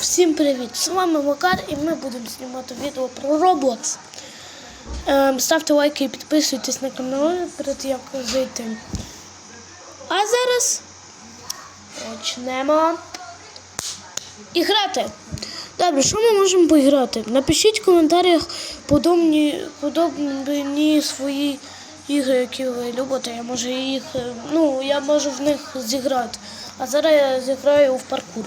Всім привіт! З вами Макар і ми будемо знімати відео про Roblox. Ем, ставте лайки і підписуйтесь на канал перед як жити. А зараз почнемо і грати. Добре, що ми можемо поіграти? Напишіть в коментарях подобні, подобні свої ігри, які ви любите. Я можу їх, е, ну, я можу в них зіграти. А зараз я зіграю в паркур.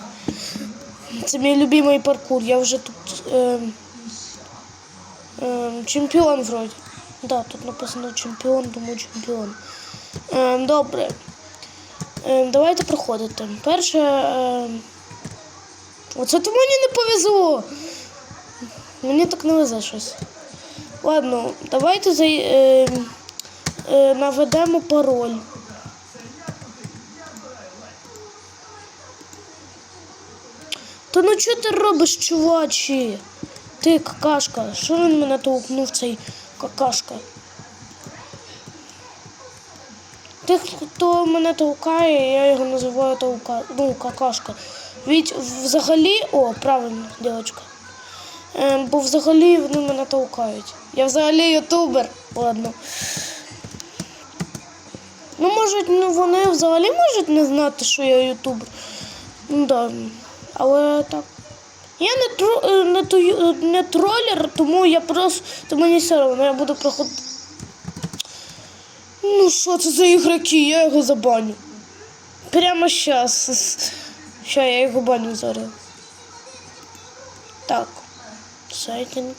Це мій любимий паркур. Я вже тут е, е, чемпіон вроді. Да, тут написано чемпіон, тому чемпіон. Е, добре. Давайте проходити. Перше. Оце то мені не повезло. Мені так не везе щось. Ладно, давайте е, наведемо пароль. Та ну що ти робиш, чувачі? Ти какашка. Що він мене толкнув цей какашка? Ти, хто мене толкає, я його називаю толка... ну, какашка. Від взагалі, о, правильно, дівчинка. Е, бо взагалі вони мене толкають. Я взагалі ютубер. Ладно. Ну, можуть, ну вони взагалі можуть не знати, що я ютубер. Ну да. Але так. Я не, тро, е, не, ту- не тролер, тому я просто тому мені все одно, я буду проходити. Ну що це за ігроки? Я його забаню. Прямо зараз. Ща я його баню зараз. Так. Сайтинг.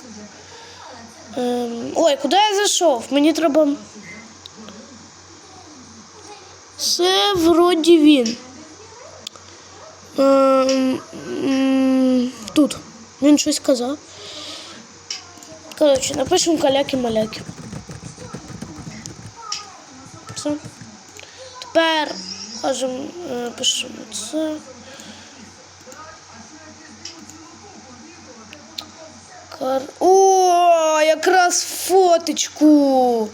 Ем, ой, куди я зайшов? Мені треба. Це вроді він. Ем, Тут. Він щось казав. Коротше, напишемо каляки-маляки. Все. Тепер кажемо, е, пишемо це. Кар... О, якраз фоточку.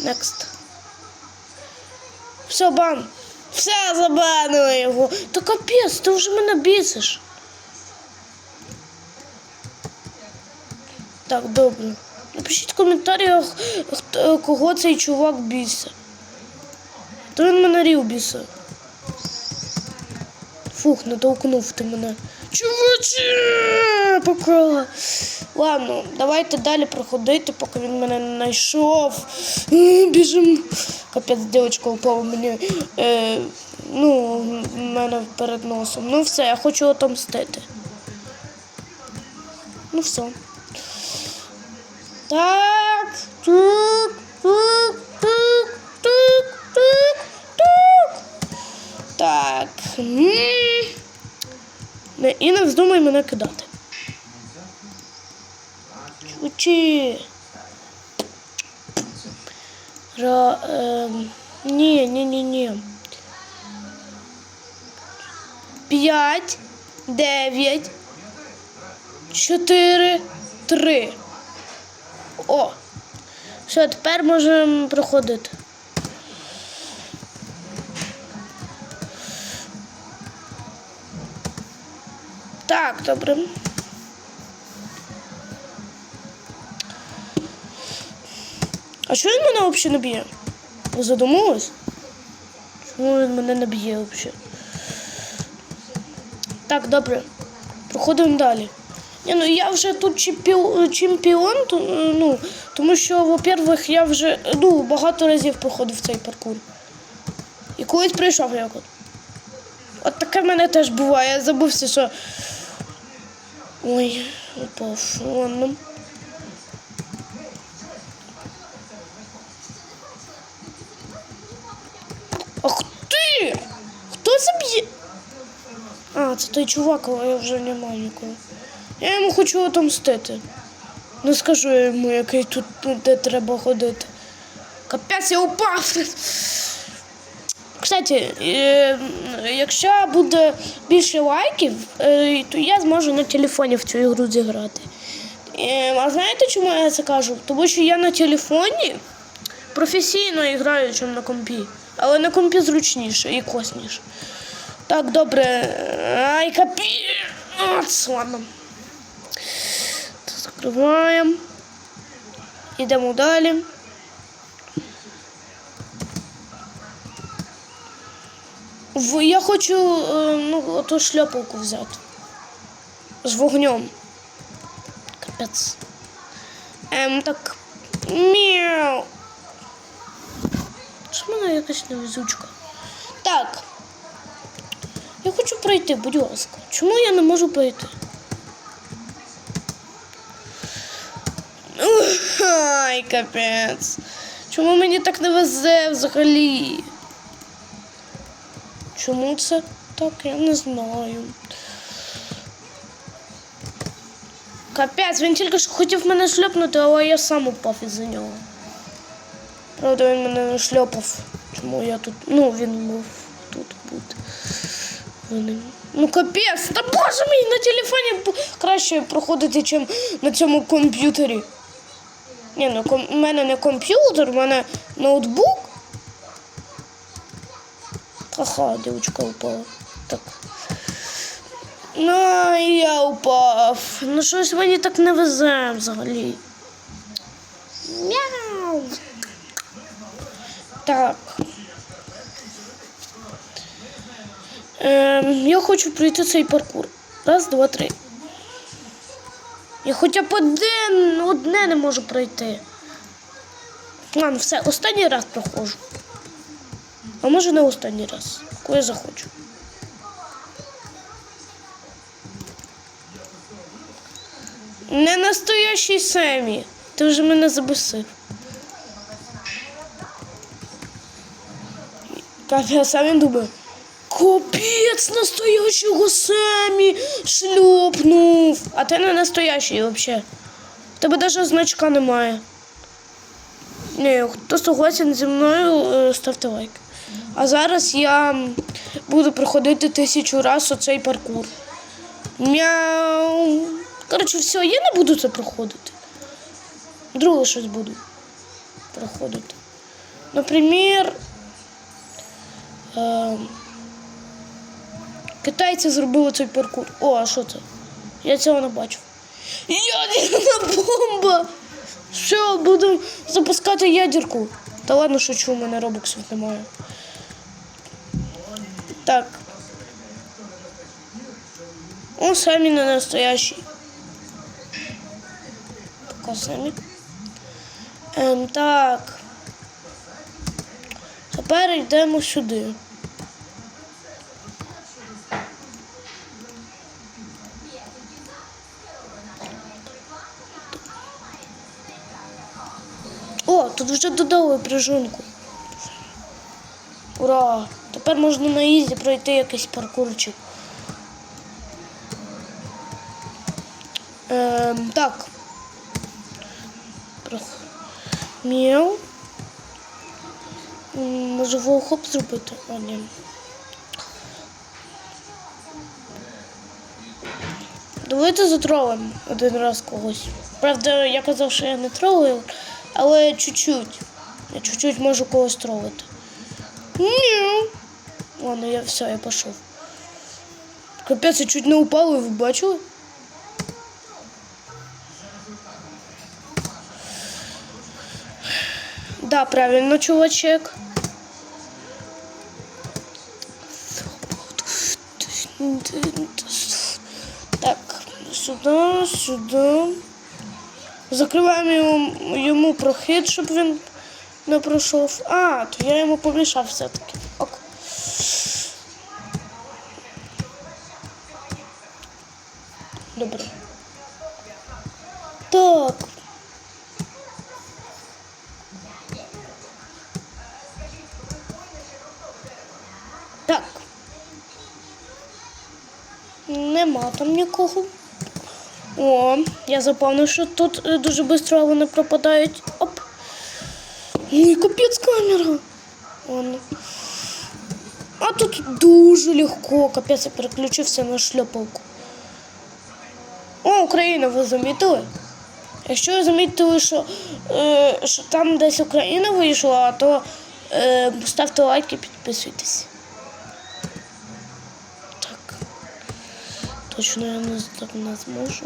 Next. Все, бан. Все, забанили його. Та капець, ти вже мене бісиш. Так, добре. Напишіть в коментарях, хто- кого цей чувак бісить. То він мене рів бісить. Фух, натолкнув ти мене. Чувачі! Пока. Ладно, давайте далі проходити, поки він мене не знайшов. Е, Біжим. Капець, дівчинка упала мені. Е, ну, мене перед носом. Ну все, я хочу отомстити. Ну все. Так. Тук, тук, тук, тук, тук, тук. Так. І не вздумай мене кидати. Чучі. Ра, ем, ні, ні, ні, ні. П'ять, дев'ять, чотири, три. О. Все, тепер можемо проходити. Так, добре. А чого він мене взагалі не б'є? Ви задумались? Чому він мене не б'є взагалі? Так, добре. Проходимо далі. Ні, ну я вже тут чемпіон, чемпіон ну, тому що, во-первых, я вже ну, багато разів проходив цей паркур. І колись прийшов як от. От таке в мене теж буває. Я забувся, що. Ой, упав. Ладно. Ах ти! Хто це б'є? А, це той чувак, але я вже не нікого. Я йому хочу отомстити. Не скажу я йому, який тут ну, де треба ходити. Капець, я упав. Кстати, е, якщо буде більше лайків, е, то я зможу на телефоні в цю ігру зіграти. Е, а знаєте, чому я це кажу? Тому що я на телефоні професійно граю, ніж на компі. Але на компі зручніше і косніше. Так, добре. Ай, капець. Ладно. Закриваємо. Йдемо далі. Я хочу е, ну, оту шляпалку взяти. З вогнем. Капець. Ем, так. Мяу. Що мене якась невезучка? Так. Я хочу пройти, будь ласка. Чому я не можу пройти? Ай, капець. Чому мені так не везе взагалі? Чому це так? Я не знаю. Капець, він тільки що хотів мене шльопнути, але я сам упав із-за нього. Правда, він мене не шльопав. Чому я тут. Ну, він мав тут бути. Винен. Ну капець, та боже мій, на телефоні краще проходити, ніж на цьому комп'ютері. Ні, ну ком... у мене не комп'ютер, у мене ноутбук. Ха-ха, дівчинка упала. Так. Ну, я упав. Ну щось мені так не везе взагалі. Мяу. Так. Ем, я хочу пройти цей паркур. Раз, два, три. Я хоча б один, одне не можу пройти. Ладно, все, останній раз проходжу. А може не останній раз, коли захочу. Не настоящий Семі. Ти вже мене забесив. Капець, а він. Капець настоящого Семі шльопнув. А ти не настоящий взагалі. Тебе навіть значка немає. Ні, хто согласен зі мною, е, ставте лайк. А зараз я буду проходити тисячу раз оцей паркур. Мяу. Коротше, все, я не буду це проходити. Друге щось буду проходити. Наприклад, е, китайці зробили цей паркур. О, а що це? Я цього не бачив. Ядерна бомба! Що, буду запускати ядерку? Та ладно, шучу, у мене робоксів немає. Так. Он самі не настоящий. Пока самі. Ем, так. Тепер йдемо сюди. О, тут вже додали прижунку. Ура! Тепер можна на ізі пройти якийсь паркурчик. Ем, так. Прох... Міу. М, Може волхоп зробити? А, ні. Давайте затролимо один раз когось. Правда, я казав, що я не тролую, але чуть-чуть. Я чуть-чуть можу когось тролити. Ні. Ладно, я все, я пішов. Капець, я чуть не упав, ви бачили? Да, правильно, чувачек. Так, сюди, сюди. Закриваємо йому, йому прохід, щоб він не пройшов. А, то я йому помішав все-таки. Ок. Добре. Так. Так. Нема там нікого. О, я запевнив, що тут е, дуже швидко вони пропадають. Оп. Ой, капець камера. Ладно. А тут дуже легко. Капець, я переключився на шльопалку. О, Україна, ви замітили? Якщо ви замітили, що, е, що там десь Україна вийшла, то е, ставте і підписуйтесь. Точно я не, так не зможу.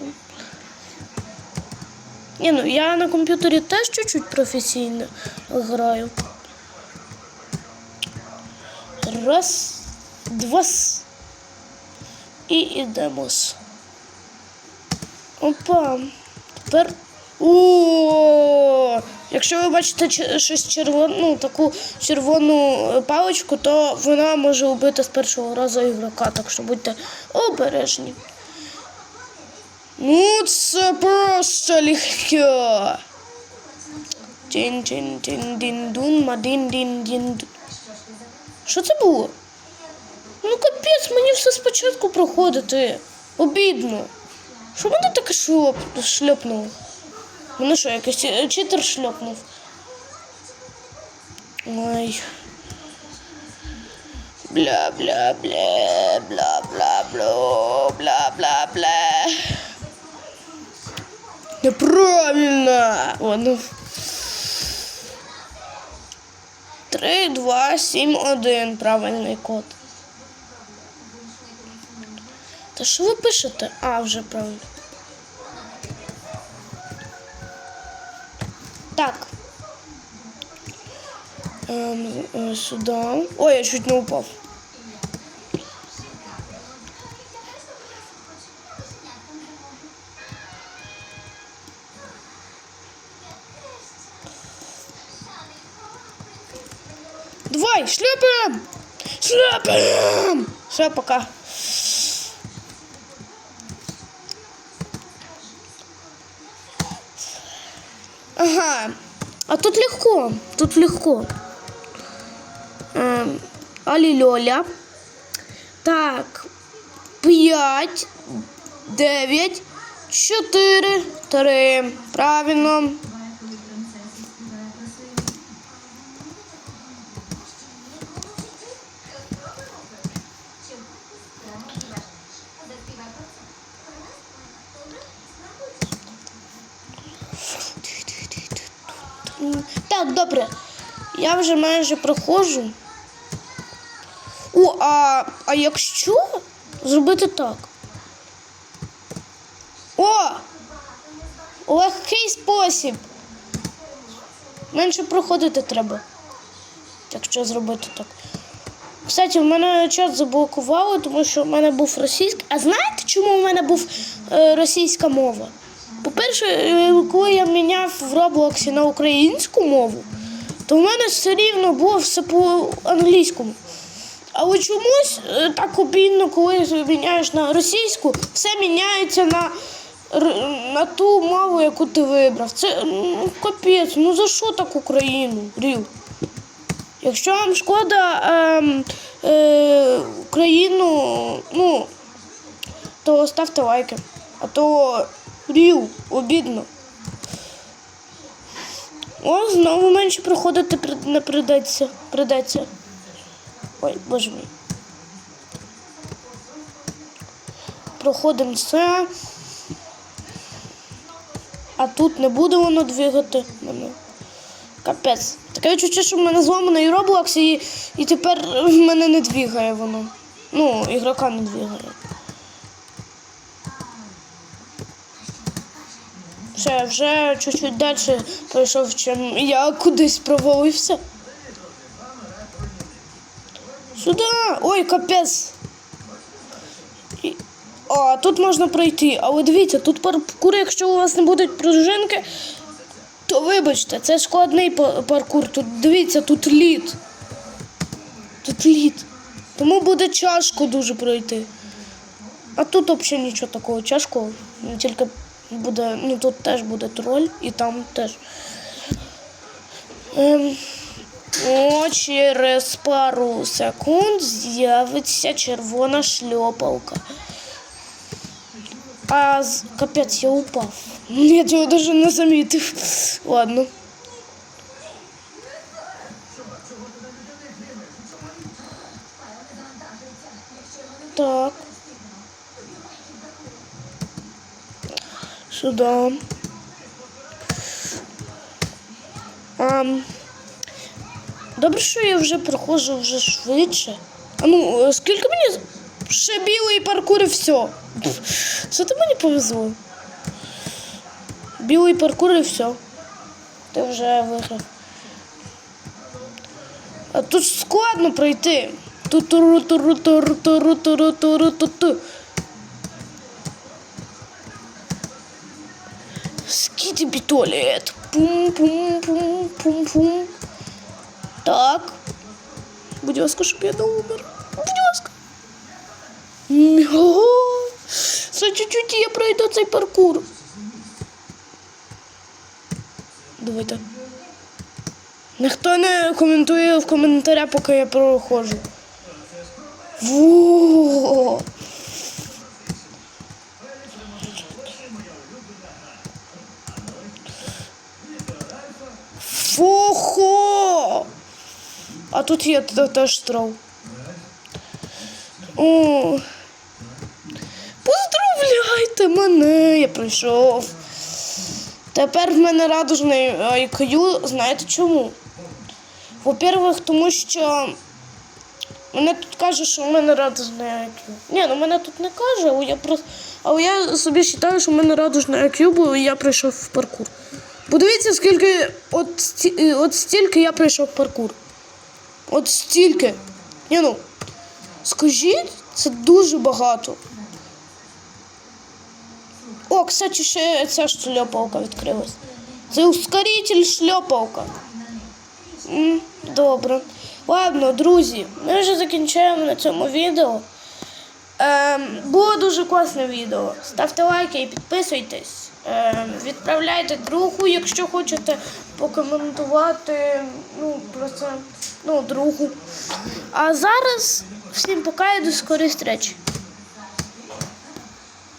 Ні, ну я на комп'ютері теж чуть-чуть професійно граю. Раз, два. І ідемо. с. Опа. Тепер. О! Якщо ви бачите щось червону, ну, таку червону е, паличку, то вона може вбити з першого разу ігрока, так що будьте обережні. Ну, це просто легко. тін тін тін дін дун мадін дін дін Що це було? Ну капець, мені все спочатку проходити. Обідно. Що мене таке шльопнуло? Мене що, якийсь е, читер шльопнув? Ой. Бля бля бля бля бля бля бля бля бля. Неправильно. Ладно. Три, два, сім, один. Правильний код. Та що ви пишете? А, вже правильно. Так. Ем, е, сюди. Ой, я чуть не упав. Давай, шлепаем! Шлепаем! Все, пока. Ага. А тут легко. Тут легко. Эм, Али Лёля. Так. П'ять, дев'ять, чотири, три. Правильно. Так, добре. Я вже майже проходжу. О, а, а якщо зробити так? О! Легкий спосіб. Менше проходити треба. Якщо зробити так. Кстати, в мене чат заблокували, тому що в мене був російський. А знаєте, чому в мене був е, російська мова? По-перше, е, коли я міняв в Роблоксі на українську мову, то в мене все рівно було все по англійському. Але чомусь е, так обідно, коли міняєш на російську, все міняється на, на ту мову, яку ти вибрав. Це ну, капець, ну за що так Україну? Рів? Якщо вам шкода ем, е, Україну, ну, то ставте лайки. А то рів, обідно. О, знову менше проходити не придеться. придеться. Ой, боже мій. Проходимо це. А тут не буде воно двигати мене. Капець. Таке відчуття, що в мене зламаний Roblox і, і тепер в мене не двигає воно. Ну, ігрока не двигає. Все, вже чуть-чуть далі пройшов, чим я кудись провалився. Сюди! Ой, капець. А, тут можна пройти. Але дивіться, тут паркур, якщо у вас не будуть пружинки, то вибачте, це складний паркур. Тут дивіться, тут лід. Тут лід. Тому буде тяжко дуже пройти. А тут взагалі нічого такого тяжкого. Тільки буде, ну тут теж буде троль і там теж. Ем, о, через пару секунд з'явиться червона шльопалка. А капець, я упав. Я цього навіть не замітив. Ладно. Так. Сюда. Ам. Добре, що я вже проходжу вже швидше. А ну, е, скільки мені. Ще білий паркур і все. Це ти мені повезло. Білий паркур і все. Ти вже виграв. А тут складно пройти. Тут туру туру туру туру туру туру ту Скіті бітоліт. Пум-пум-пум-пум-пум. Так. Будь ласка, щоб я не умер. Будь ласка. За чуть-чуть я пройду цей паркур. Давайте. Ніхто не коментує в коментарях, поки я проходжу. Во! Фохо! А тут є теж строл. О. Поздравляйте мене, я прийшов. Тепер в мене радужний IQ, знаєте чому? Во-первых, тому що мене тут каже, що в мене радужний IQ. Ні, ну мене тут не каже, але я просто. Але я собі вважаю, що в мене радужний IQ, бо я прийшов в паркур. Подивіться, скільки от, е, от стільки я прийшов в паркур. От стільки. Ні, ну, скажіть, це дуже багато. О, кстати, ще ця шльопалка відкрилась. Це ускоритель шльопалка. Добре. Ладно, друзі, ми вже закінчуємо на цьому відео. Ем, було дуже класне відео. Ставте лайки і підписуйтесь. Ем, відправляйте другу, якщо хочете покоментувати ну, про це ну, другу. А зараз всім пока і до скорої зустрічі.